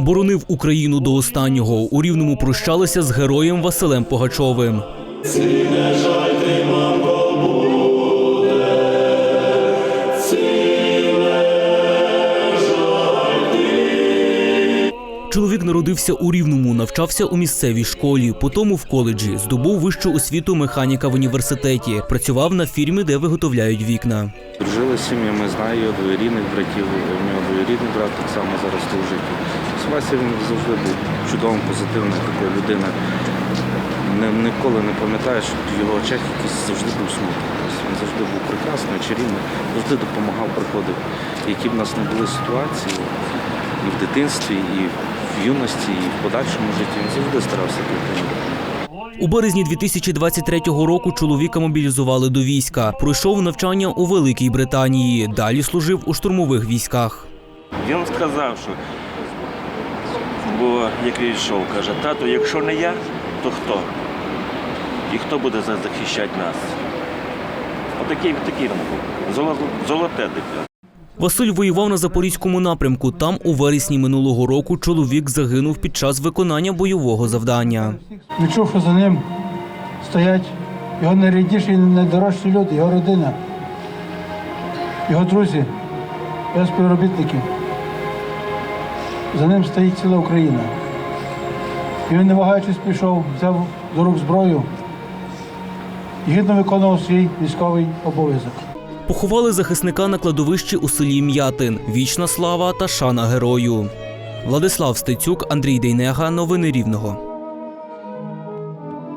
Боронив Україну до останнього. У рівному прощалися з героєм Василем Погачовим. Чоловік народився у Рівному, навчався у місцевій школі, потім в коледжі, здобув вищу освіту механіка в університеті, працював на фірмі, де виготовляють вікна. Дружили з сім'ями, знаю його двоєрідних братів, у нього двоєрідний брат так само зараз служить. Вася він завжди був чудовим, позитивною такою людиною. Не, ніколи не пам'ятаю, що в його очах якийсь завжди був смуток. Він завжди був прекрасний, чарівний, завжди допомагав, приходив. Які б нас не були ситуації і в дитинстві, і в юності, і в подальшому житті, він завжди старався підтримувати. У березні 2023 року чоловіка мобілізували до війська. Пройшов навчання у Великій Британії. Далі служив у штурмових військах. Він сказав, що бо як він йшов, каже, тато, якщо не я, то хто? І хто буде за- захищати нас? Отакий такий він був. Золо- Золоте дитя. Василь воював на запорізькому напрямку. Там у вересні минулого року чоловік загинув під час виконання бойового завдання. Відчув, що за ним стоять його найрідніші і найдорожчі люди, його родина, його друзі, його співробітники. За ним стоїть ціла Україна. І він, не вагаючись, пішов, взяв до рук зброю і гідно виконував свій військовий обов'язок. Поховали захисника на кладовищі у селі М'ятин. Вічна слава та шана герою. Владислав Стецюк, Андрій Дейнега. Новини Рівного.